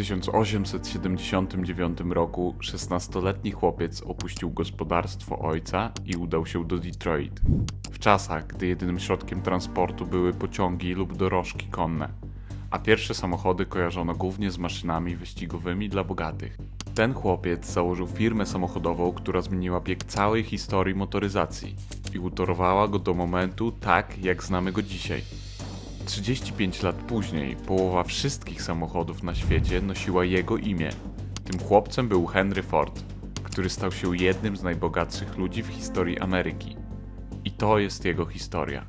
1879 roku 16-letni chłopiec opuścił gospodarstwo ojca i udał się do Detroit. W czasach, gdy jedynym środkiem transportu były pociągi lub dorożki konne, a pierwsze samochody kojarzono głównie z maszynami wyścigowymi dla bogatych. Ten chłopiec założył firmę samochodową, która zmieniła bieg całej historii motoryzacji i utorowała go do momentu tak, jak znamy go dzisiaj. 35 lat później połowa wszystkich samochodów na świecie nosiła jego imię. Tym chłopcem był Henry Ford, który stał się jednym z najbogatszych ludzi w historii Ameryki. I to jest jego historia.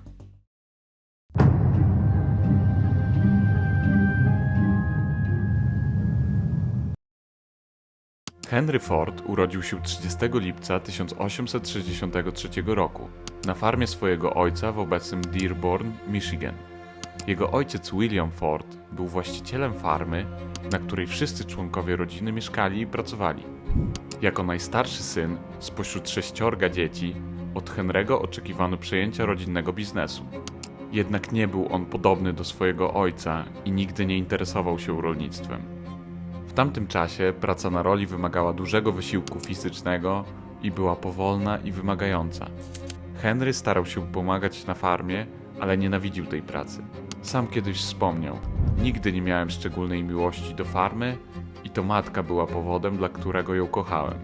Henry Ford urodził się 30 lipca 1863 roku na farmie swojego ojca w obecnym Dearborn, Michigan. Jego ojciec William Ford był właścicielem farmy, na której wszyscy członkowie rodziny mieszkali i pracowali. Jako najstarszy syn spośród sześciorga dzieci od Henry'ego oczekiwano przejęcia rodzinnego biznesu. Jednak nie był on podobny do swojego ojca i nigdy nie interesował się rolnictwem. W tamtym czasie praca na roli wymagała dużego wysiłku fizycznego i była powolna i wymagająca. Henry starał się pomagać na farmie, ale nienawidził tej pracy. Sam kiedyś wspomniał: Nigdy nie miałem szczególnej miłości do farmy i to matka była powodem, dla którego ją kochałem.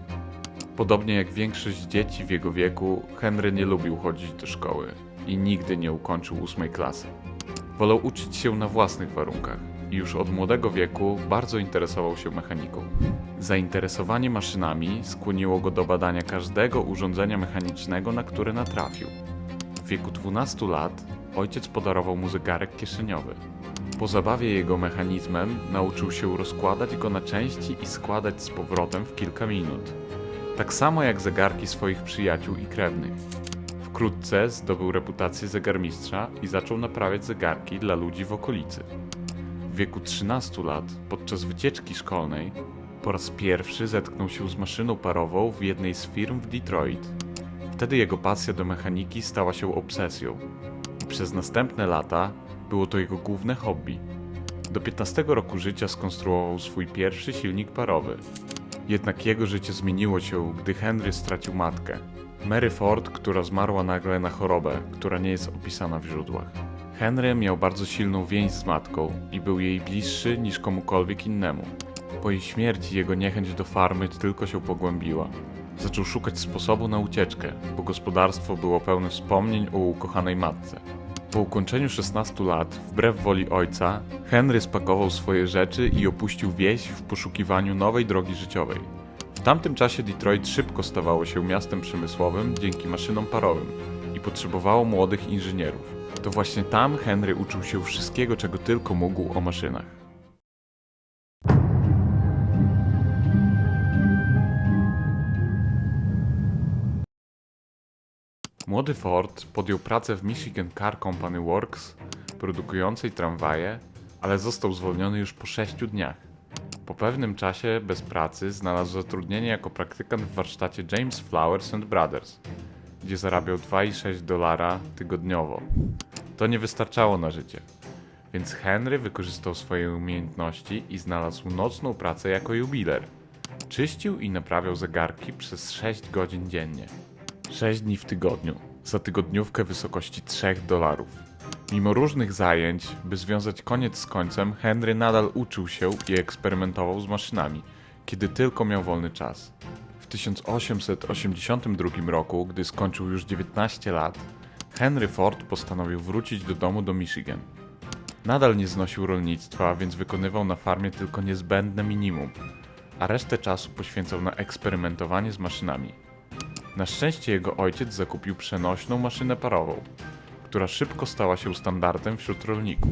Podobnie jak większość dzieci w jego wieku, Henry nie lubił chodzić do szkoły i nigdy nie ukończył ósmej klasy. Wolał uczyć się na własnych warunkach i już od młodego wieku bardzo interesował się mechaniką. Zainteresowanie maszynami skłoniło go do badania każdego urządzenia mechanicznego, na które natrafił. W wieku 12 lat ojciec podarował mu zegarek kieszeniowy. Po zabawie jego mechanizmem nauczył się rozkładać go na części i składać z powrotem w kilka minut. Tak samo jak zegarki swoich przyjaciół i krewnych. Wkrótce zdobył reputację zegarmistrza i zaczął naprawiać zegarki dla ludzi w okolicy. W wieku 13 lat, podczas wycieczki szkolnej, po raz pierwszy zetknął się z maszyną parową w jednej z firm w Detroit. Wtedy jego pasja do mechaniki stała się obsesją przez następne lata było to jego główne hobby. Do 15 roku życia skonstruował swój pierwszy silnik parowy. Jednak jego życie zmieniło się, gdy Henry stracił matkę. Mary Ford, która zmarła nagle na chorobę, która nie jest opisana w źródłach. Henry miał bardzo silną więź z matką i był jej bliższy niż komukolwiek innemu. Po jej śmierci jego niechęć do farmy tylko się pogłębiła. Zaczął szukać sposobu na ucieczkę, bo gospodarstwo było pełne wspomnień o ukochanej matce. Po ukończeniu 16 lat, wbrew woli ojca, Henry spakował swoje rzeczy i opuścił wieś w poszukiwaniu nowej drogi życiowej. W tamtym czasie Detroit szybko stawało się miastem przemysłowym dzięki maszynom parowym i potrzebowało młodych inżynierów. To właśnie tam Henry uczył się wszystkiego, czego tylko mógł o maszynach. Młody Ford podjął pracę w Michigan Car Company Works, produkującej tramwaje, ale został zwolniony już po 6 dniach. Po pewnym czasie bez pracy znalazł zatrudnienie jako praktykant w warsztacie James Flowers and Brothers, gdzie zarabiał 2,6 dolara tygodniowo. To nie wystarczało na życie, więc Henry wykorzystał swoje umiejętności i znalazł nocną pracę jako jubiler. Czyścił i naprawiał zegarki przez 6 godzin dziennie. 6 dni w tygodniu, za tygodniówkę wysokości 3 dolarów. Mimo różnych zajęć, by związać koniec z końcem, Henry nadal uczył się i eksperymentował z maszynami, kiedy tylko miał wolny czas. W 1882 roku, gdy skończył już 19 lat, Henry Ford postanowił wrócić do domu do Michigan. Nadal nie znosił rolnictwa, więc wykonywał na farmie tylko niezbędne minimum, a resztę czasu poświęcał na eksperymentowanie z maszynami. Na szczęście jego ojciec zakupił przenośną maszynę parową, która szybko stała się standardem wśród rolników.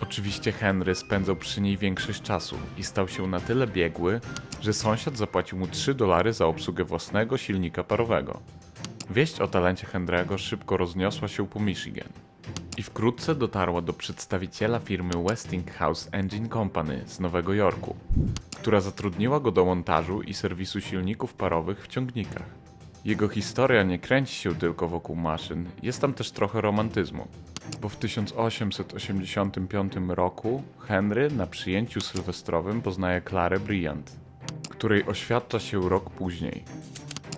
Oczywiście Henry spędzał przy niej większość czasu i stał się na tyle biegły, że sąsiad zapłacił mu 3 dolary za obsługę własnego silnika parowego. Wieść o talencie Henry'ego szybko rozniosła się po Michigan i wkrótce dotarła do przedstawiciela firmy Westinghouse Engine Company z Nowego Jorku, która zatrudniła go do montażu i serwisu silników parowych w ciągnikach. Jego historia nie kręci się tylko wokół maszyn, jest tam też trochę romantyzmu. Bo w 1885 roku Henry na przyjęciu sylwestrowym poznaje Clarę Bryant, której oświadcza się rok później.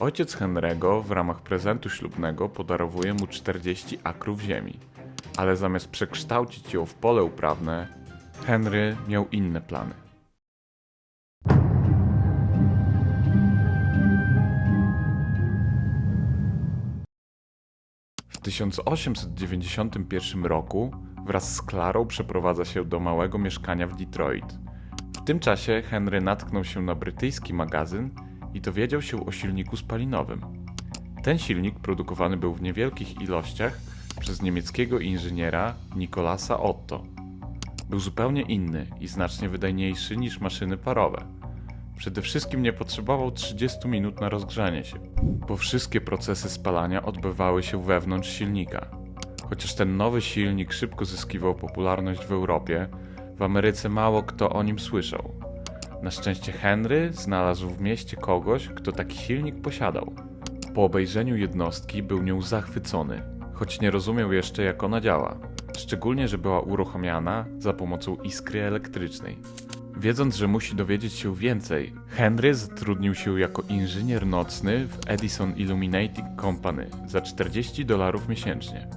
Ojciec Henry'ego w ramach prezentu ślubnego podarowuje mu 40 akrów ziemi, ale zamiast przekształcić ją w pole uprawne, Henry miał inne plany. W 1891 roku wraz z Klarą przeprowadza się do małego mieszkania w Detroit. W tym czasie Henry natknął się na brytyjski magazyn i dowiedział się o silniku spalinowym. Ten silnik produkowany był w niewielkich ilościach przez niemieckiego inżyniera Nikolasa Otto. Był zupełnie inny i znacznie wydajniejszy niż maszyny parowe. Przede wszystkim nie potrzebował 30 minut na rozgrzanie się, bo wszystkie procesy spalania odbywały się wewnątrz silnika. Chociaż ten nowy silnik szybko zyskiwał popularność w Europie, w Ameryce mało kto o nim słyszał. Na szczęście Henry znalazł w mieście kogoś, kto taki silnik posiadał. Po obejrzeniu jednostki był nią zachwycony, choć nie rozumiał jeszcze jak ona działa, szczególnie że była uruchamiana za pomocą iskry elektrycznej. Wiedząc, że musi dowiedzieć się więcej, Henry zatrudnił się jako inżynier nocny w Edison Illuminating Company za 40 dolarów miesięcznie.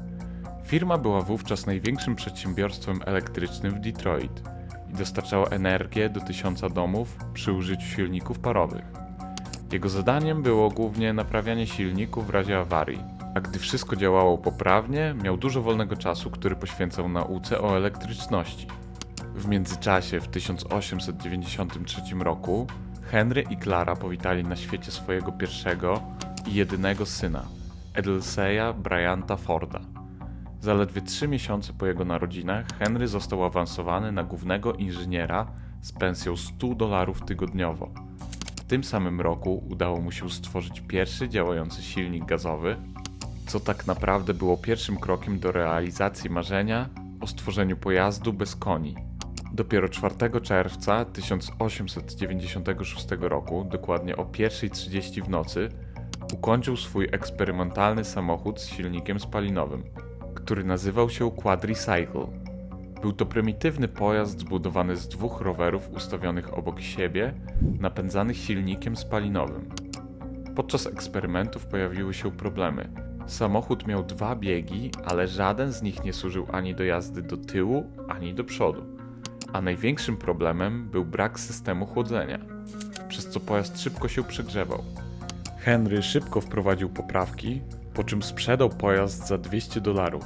Firma była wówczas największym przedsiębiorstwem elektrycznym w Detroit i dostarczała energię do tysiąca domów przy użyciu silników parowych. Jego zadaniem było głównie naprawianie silników w razie awarii, a gdy wszystko działało poprawnie, miał dużo wolnego czasu, który poświęcał nauce o elektryczności. W międzyczasie, w 1893 roku, Henry i Clara powitali na świecie swojego pierwszego i jedynego syna, Edelseya Bryanta Forda. Zaledwie trzy miesiące po jego narodzinach Henry został awansowany na głównego inżyniera z pensją 100 dolarów tygodniowo. W tym samym roku udało mu się stworzyć pierwszy działający silnik gazowy, co tak naprawdę było pierwszym krokiem do realizacji marzenia o stworzeniu pojazdu bez koni. Dopiero 4 czerwca 1896 roku, dokładnie o 1.30 w nocy, ukończył swój eksperymentalny samochód z silnikiem spalinowym, który nazywał się Quadricycle. Był to prymitywny pojazd zbudowany z dwóch rowerów ustawionych obok siebie, napędzanych silnikiem spalinowym. Podczas eksperymentów pojawiły się problemy. Samochód miał dwa biegi, ale żaden z nich nie służył ani do jazdy do tyłu, ani do przodu. A największym problemem był brak systemu chłodzenia, przez co pojazd szybko się przegrzewał. Henry szybko wprowadził poprawki, po czym sprzedał pojazd za 200 dolarów,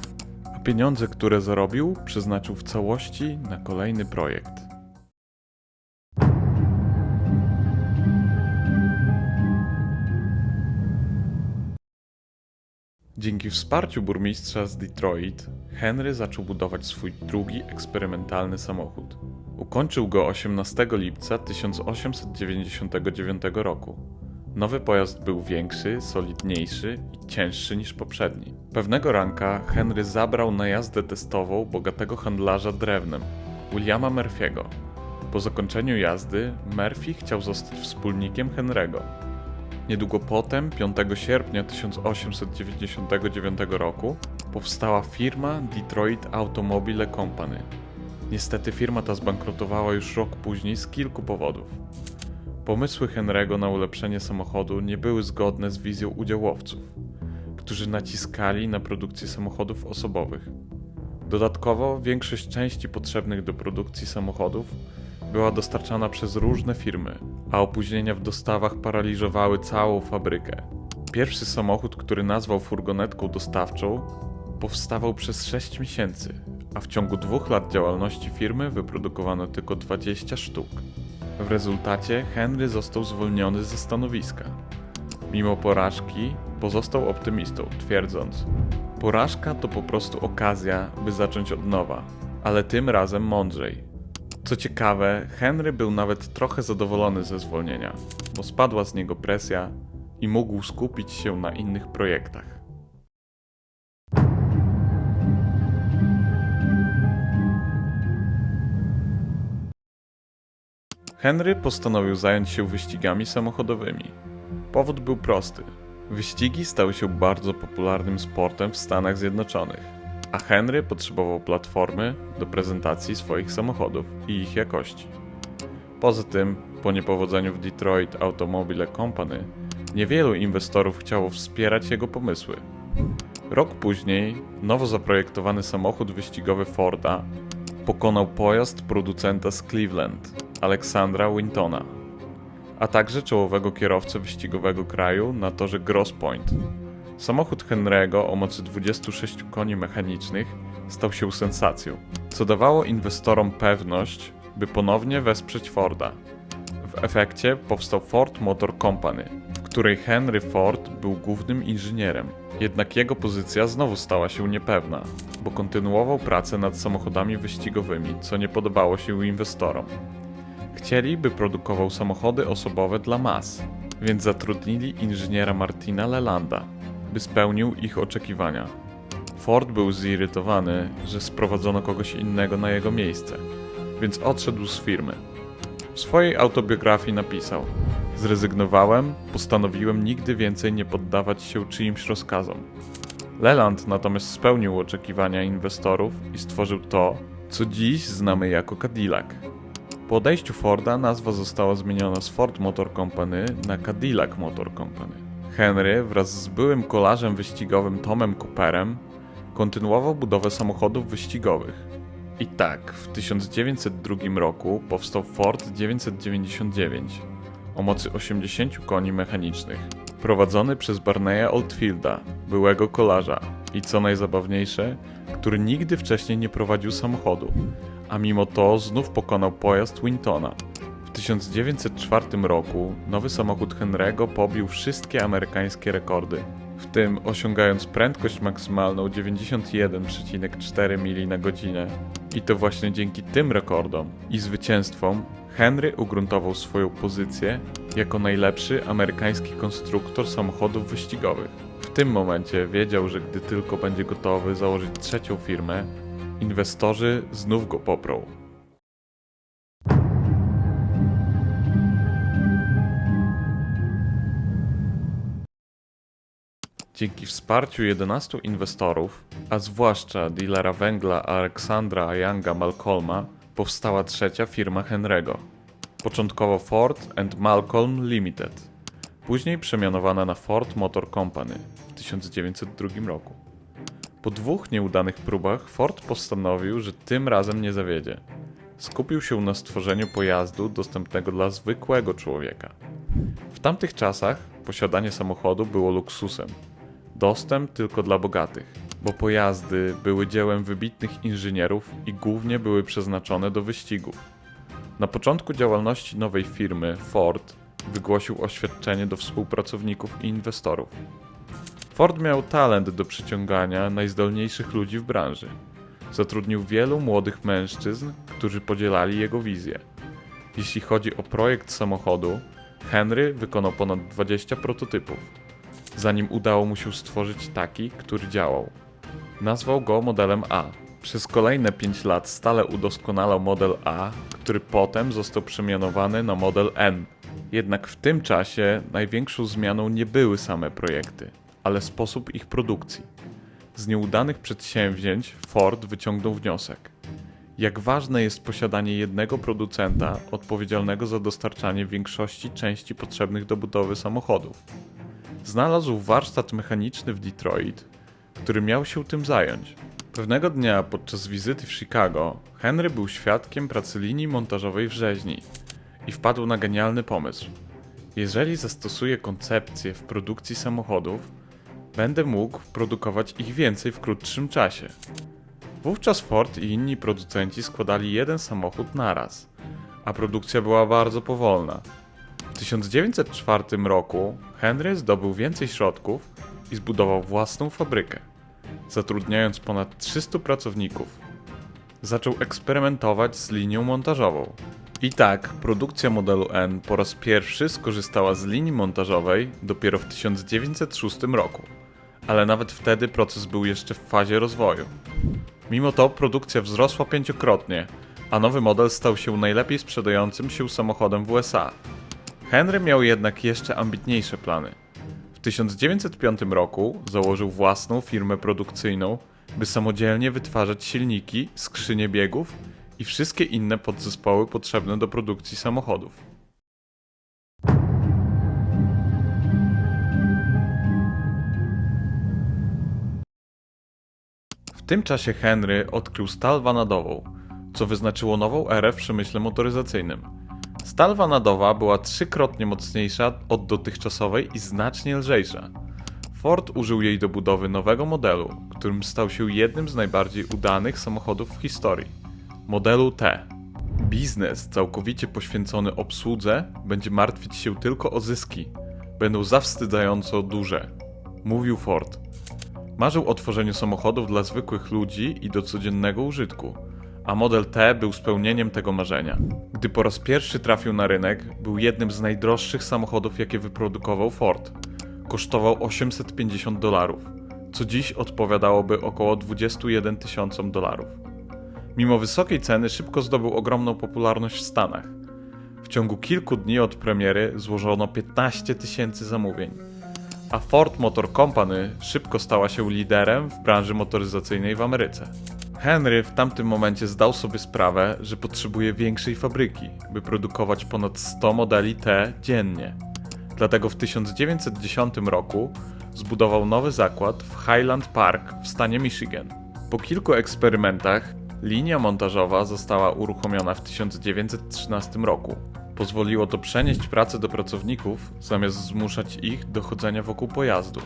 a pieniądze, które zarobił, przeznaczył w całości na kolejny projekt. Dzięki wsparciu burmistrza z Detroit, Henry zaczął budować swój drugi eksperymentalny samochód. Ukończył go 18 lipca 1899 roku. Nowy pojazd był większy, solidniejszy i cięższy niż poprzedni. Pewnego ranka Henry zabrał na jazdę testową bogatego handlarza drewnem, Williama Murphy'ego. Po zakończeniu jazdy Murphy chciał zostać wspólnikiem Henry'ego. Niedługo potem, 5 sierpnia 1899 roku, powstała firma Detroit Automobile Company. Niestety firma ta zbankrutowała już rok później z kilku powodów. Pomysły Henry'ego na ulepszenie samochodu nie były zgodne z wizją udziałowców, którzy naciskali na produkcję samochodów osobowych. Dodatkowo większość części potrzebnych do produkcji samochodów była dostarczana przez różne firmy, a opóźnienia w dostawach paraliżowały całą fabrykę. Pierwszy samochód, który nazwał furgonetką dostawczą, powstawał przez 6 miesięcy, a w ciągu dwóch lat działalności firmy wyprodukowano tylko 20 sztuk. W rezultacie Henry został zwolniony ze stanowiska. Mimo porażki pozostał optymistą, twierdząc: Porażka to po prostu okazja, by zacząć od nowa, ale tym razem mądrzej. Co ciekawe, Henry był nawet trochę zadowolony ze zwolnienia, bo spadła z niego presja i mógł skupić się na innych projektach. Henry postanowił zająć się wyścigami samochodowymi. Powód był prosty. Wyścigi stały się bardzo popularnym sportem w Stanach Zjednoczonych, a Henry potrzebował platformy do prezentacji swoich samochodów i ich jakości. Poza tym, po niepowodzeniu w Detroit Automobile Company, niewielu inwestorów chciało wspierać jego pomysły. Rok później nowo zaprojektowany samochód wyścigowy Forda pokonał pojazd producenta z Cleveland, Aleksandra Wintona, a także czołowego kierowcę wyścigowego kraju na torze Gross Point. Samochód Henry'ego o mocy 26 koni mechanicznych stał się sensacją, co dawało inwestorom pewność, by ponownie wesprzeć Forda. W efekcie powstał Ford Motor Company, w której Henry Ford był głównym inżynierem. Jednak jego pozycja znowu stała się niepewna, bo kontynuował pracę nad samochodami wyścigowymi, co nie podobało się inwestorom. Chcieli, by produkował samochody osobowe dla mas, więc zatrudnili inżyniera Martina Lelanda, by spełnił ich oczekiwania. Ford był zirytowany, że sprowadzono kogoś innego na jego miejsce, więc odszedł z firmy. W swojej autobiografii napisał: Zrezygnowałem, postanowiłem nigdy więcej nie poddawać się czyimś rozkazom. Leland natomiast spełnił oczekiwania inwestorów i stworzył to, co dziś znamy jako Cadillac. Po odejściu Forda nazwa została zmieniona z Ford Motor Company na Cadillac Motor Company. Henry wraz z byłym kolarzem wyścigowym Tomem Cooperem kontynuował budowę samochodów wyścigowych. I tak, w 1902 roku powstał Ford 999 o mocy 80 koni mechanicznych, prowadzony przez Barneya Oldfielda, byłego kolarza i co najzabawniejsze, który nigdy wcześniej nie prowadził samochodu, a mimo to znów pokonał pojazd Wintona. W 1904 roku nowy samochód Henry'ego pobił wszystkie amerykańskie rekordy, w tym osiągając prędkość maksymalną 91,4 mili na godzinę. I to właśnie dzięki tym rekordom i zwycięstwom Henry ugruntował swoją pozycję jako najlepszy amerykański konstruktor samochodów wyścigowych. W tym momencie wiedział, że gdy tylko będzie gotowy założyć trzecią firmę, inwestorzy znów go poprą. Dzięki wsparciu 11 inwestorów, a zwłaszcza dealera węgla Aleksandra Younga Malcolma, powstała trzecia firma Henry'ego. Początkowo Ford and Malcolm Limited, później przemianowana na Ford Motor Company w 1902 roku. Po dwóch nieudanych próbach Ford postanowił, że tym razem nie zawiedzie. Skupił się na stworzeniu pojazdu dostępnego dla zwykłego człowieka. W tamtych czasach posiadanie samochodu było luksusem. Dostęp tylko dla bogatych, bo pojazdy były dziełem wybitnych inżynierów i głównie były przeznaczone do wyścigów. Na początku działalności nowej firmy Ford wygłosił oświadczenie do współpracowników i inwestorów. Ford miał talent do przyciągania najzdolniejszych ludzi w branży. Zatrudnił wielu młodych mężczyzn, którzy podzielali jego wizję. Jeśli chodzi o projekt samochodu, Henry wykonał ponad 20 prototypów, zanim udało mu się stworzyć taki, który działał. Nazwał go modelem A. Przez kolejne 5 lat stale udoskonalał model A, który potem został przemianowany na model N. Jednak w tym czasie największą zmianą nie były same projekty, ale sposób ich produkcji. Z nieudanych przedsięwzięć Ford wyciągnął wniosek. Jak ważne jest posiadanie jednego producenta odpowiedzialnego za dostarczanie większości części potrzebnych do budowy samochodów. Znalazł warsztat mechaniczny w Detroit, który miał się tym zająć. Pewnego dnia podczas wizyty w Chicago Henry był świadkiem pracy linii montażowej w rzeźni i wpadł na genialny pomysł. Jeżeli zastosuję koncepcję w produkcji samochodów, będę mógł produkować ich więcej w krótszym czasie. Wówczas Ford i inni producenci składali jeden samochód naraz, a produkcja była bardzo powolna. W 1904 roku Henry zdobył więcej środków i zbudował własną fabrykę, zatrudniając ponad 300 pracowników. Zaczął eksperymentować z linią montażową. I tak, produkcja modelu N po raz pierwszy skorzystała z linii montażowej dopiero w 1906 roku, ale nawet wtedy proces był jeszcze w fazie rozwoju. Mimo to produkcja wzrosła pięciokrotnie, a nowy model stał się najlepiej sprzedającym się samochodem w USA. Henry miał jednak jeszcze ambitniejsze plany. W 1905 roku założył własną firmę produkcyjną by samodzielnie wytwarzać silniki, skrzynie biegów i wszystkie inne podzespoły potrzebne do produkcji samochodów. W tym czasie Henry odkrył stal wanadową, co wyznaczyło nową erę w przemyśle motoryzacyjnym. Stal wanadowa była trzykrotnie mocniejsza od dotychczasowej i znacznie lżejsza. Ford użył jej do budowy nowego modelu, którym stał się jednym z najbardziej udanych samochodów w historii modelu T. Biznes całkowicie poświęcony obsłudze będzie martwić się tylko o zyski. Będą zawstydzająco duże, mówił Ford. Marzył o tworzeniu samochodów dla zwykłych ludzi i do codziennego użytku, a model T był spełnieniem tego marzenia. Gdy po raz pierwszy trafił na rynek, był jednym z najdroższych samochodów, jakie wyprodukował Ford. Kosztował 850 dolarów, co dziś odpowiadałoby około 21 tysiącom dolarów. Mimo wysokiej ceny szybko zdobył ogromną popularność w Stanach. W ciągu kilku dni od premiery złożono 15 tysięcy zamówień a Ford Motor Company szybko stała się liderem w branży motoryzacyjnej w Ameryce. Henry w tamtym momencie zdał sobie sprawę, że potrzebuje większej fabryki, by produkować ponad 100 modeli T dziennie. Dlatego w 1910 roku zbudował nowy zakład w Highland Park w stanie Michigan. Po kilku eksperymentach linia montażowa została uruchomiona w 1913 roku. Pozwoliło to przenieść pracę do pracowników, zamiast zmuszać ich do chodzenia wokół pojazdu.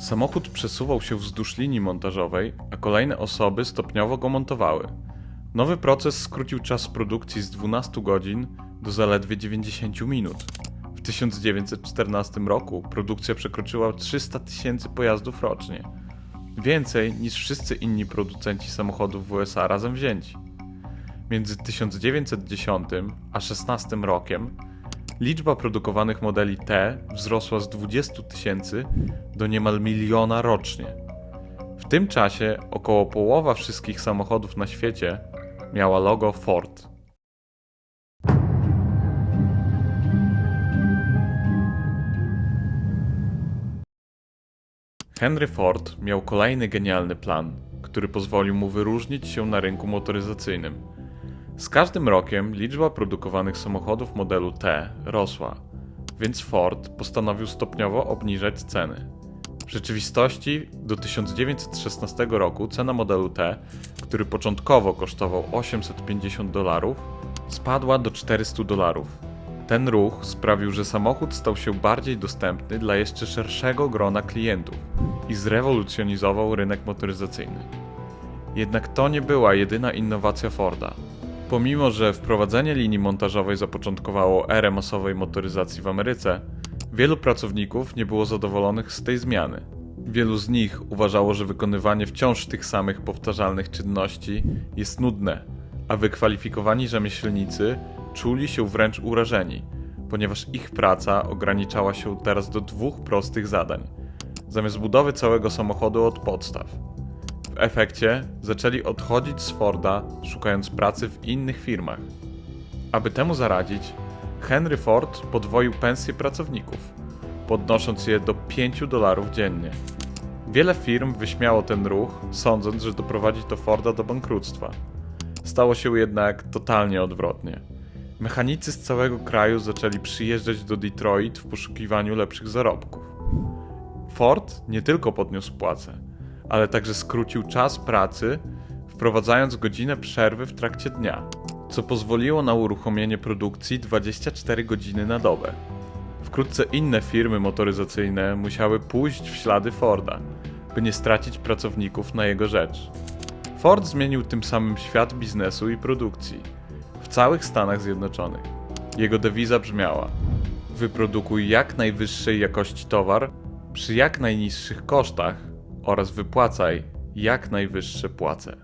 Samochód przesuwał się wzdłuż linii montażowej, a kolejne osoby stopniowo go montowały. Nowy proces skrócił czas produkcji z 12 godzin do zaledwie 90 minut. W 1914 roku produkcja przekroczyła 300 tysięcy pojazdów rocznie. Więcej niż wszyscy inni producenci samochodów w USA razem wzięci. Między 1910 a 16 rokiem liczba produkowanych modeli T wzrosła z 20 tysięcy do niemal miliona rocznie. W tym czasie około połowa wszystkich samochodów na świecie miała logo Ford. Henry Ford miał kolejny genialny plan, który pozwolił mu wyróżnić się na rynku motoryzacyjnym. Z każdym rokiem liczba produkowanych samochodów modelu T rosła, więc Ford postanowił stopniowo obniżać ceny. W rzeczywistości do 1916 roku cena modelu T, który początkowo kosztował 850 dolarów, spadła do 400 dolarów. Ten ruch sprawił, że samochód stał się bardziej dostępny dla jeszcze szerszego grona klientów i zrewolucjonizował rynek motoryzacyjny. Jednak to nie była jedyna innowacja Forda. Pomimo, że wprowadzenie linii montażowej zapoczątkowało erę masowej motoryzacji w Ameryce, wielu pracowników nie było zadowolonych z tej zmiany. Wielu z nich uważało, że wykonywanie wciąż tych samych powtarzalnych czynności jest nudne, a wykwalifikowani rzemieślnicy czuli się wręcz urażeni, ponieważ ich praca ograniczała się teraz do dwóch prostych zadań, zamiast budowy całego samochodu od podstaw. W efekcie zaczęli odchodzić z Forda, szukając pracy w innych firmach. Aby temu zaradzić, Henry Ford podwoił pensje pracowników, podnosząc je do 5 dolarów dziennie. Wiele firm wyśmiało ten ruch, sądząc, że doprowadzi to Forda do bankructwa. Stało się jednak totalnie odwrotnie. Mechanicy z całego kraju zaczęli przyjeżdżać do Detroit w poszukiwaniu lepszych zarobków. Ford nie tylko podniósł płace, ale także skrócił czas pracy, wprowadzając godzinę przerwy w trakcie dnia, co pozwoliło na uruchomienie produkcji 24 godziny na dobę. Wkrótce inne firmy motoryzacyjne musiały pójść w ślady Forda, by nie stracić pracowników na jego rzecz. Ford zmienił tym samym świat biznesu i produkcji w całych Stanach Zjednoczonych. Jego dewiza brzmiała: Wyprodukuj jak najwyższej jakości towar przy jak najniższych kosztach oraz wypłacaj jak najwyższe płace.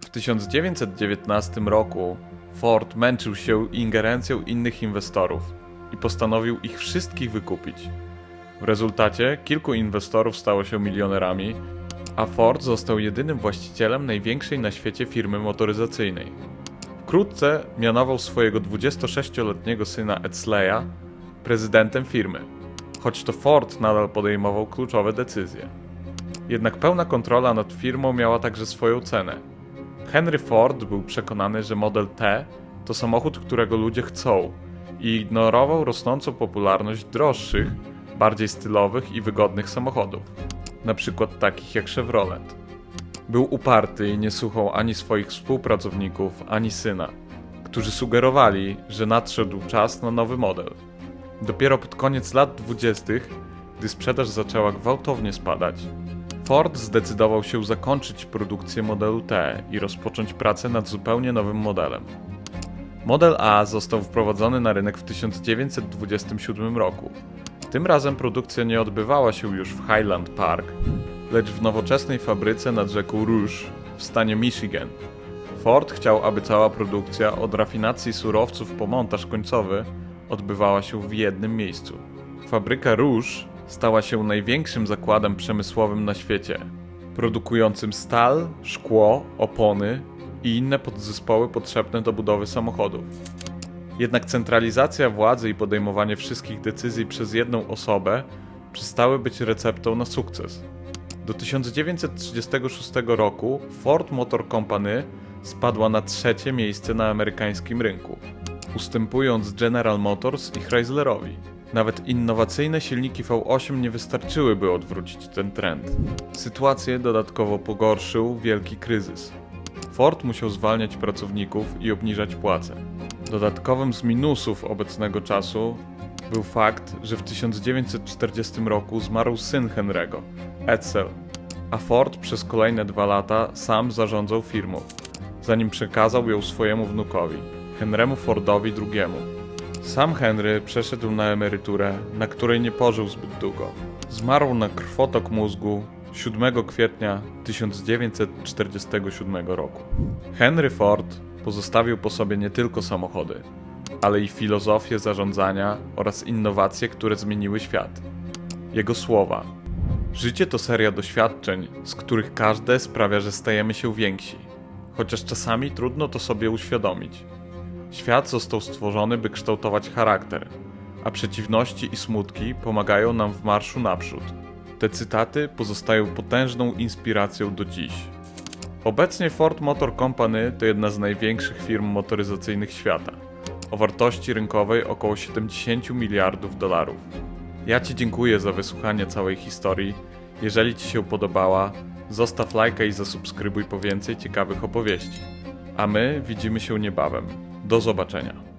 W 1919 roku Ford męczył się ingerencją innych inwestorów i postanowił ich wszystkich wykupić. W rezultacie kilku inwestorów stało się milionerami, a Ford został jedynym właścicielem największej na świecie firmy motoryzacyjnej. Wkrótce mianował swojego 26-letniego syna Edsleya prezydentem firmy, choć to Ford nadal podejmował kluczowe decyzje. Jednak pełna kontrola nad firmą miała także swoją cenę. Henry Ford był przekonany, że Model T to samochód, którego ludzie chcą i ignorował rosnącą popularność droższych, bardziej stylowych i wygodnych samochodów, przykład takich jak Chevrolet. Był uparty i nie słuchał ani swoich współpracowników, ani syna, którzy sugerowali, że nadszedł czas na nowy model. Dopiero pod koniec lat 20., gdy sprzedaż zaczęła gwałtownie spadać, Ford zdecydował się zakończyć produkcję modelu T i rozpocząć pracę nad zupełnie nowym modelem. Model A został wprowadzony na rynek w 1927 roku. Tym razem produkcja nie odbywała się już w Highland Park, lecz w nowoczesnej fabryce nad rzeką Rouge w stanie Michigan. Ford chciał, aby cała produkcja od rafinacji surowców po montaż końcowy odbywała się w jednym miejscu. Fabryka Rouge stała się największym zakładem przemysłowym na świecie, produkującym stal, szkło, opony i inne podzespoły potrzebne do budowy samochodów. Jednak centralizacja władzy i podejmowanie wszystkich decyzji przez jedną osobę przestały być receptą na sukces. Do 1936 roku Ford Motor Company spadła na trzecie miejsce na amerykańskim rynku, ustępując General Motors i Chryslerowi. Nawet innowacyjne silniki V8 nie wystarczyły, by odwrócić ten trend. Sytuację dodatkowo pogorszył wielki kryzys. Ford musiał zwalniać pracowników i obniżać płace. Dodatkowym z minusów obecnego czasu był fakt, że w 1940 roku zmarł syn Henry'ego, Edsel, a Ford przez kolejne dwa lata sam zarządzał firmą, zanim przekazał ją swojemu wnukowi, Henrymu Fordowi II. Sam Henry przeszedł na emeryturę, na której nie pożył zbyt długo. Zmarł na krwotok mózgu 7 kwietnia 1947 roku. Henry Ford pozostawił po sobie nie tylko samochody, ale i filozofię zarządzania oraz innowacje, które zmieniły świat. Jego słowa: Życie to seria doświadczeń, z których każde sprawia, że stajemy się więksi, chociaż czasami trudno to sobie uświadomić. Świat został stworzony, by kształtować charakter, a przeciwności i smutki pomagają nam w marszu naprzód. Te cytaty pozostają potężną inspiracją do dziś. Obecnie Ford Motor Company to jedna z największych firm motoryzacyjnych świata, o wartości rynkowej około 70 miliardów dolarów. Ja Ci dziękuję za wysłuchanie całej historii. Jeżeli Ci się podobała, zostaw lajka i zasubskrybuj po więcej ciekawych opowieści. A my widzimy się niebawem. Do zobaczenia.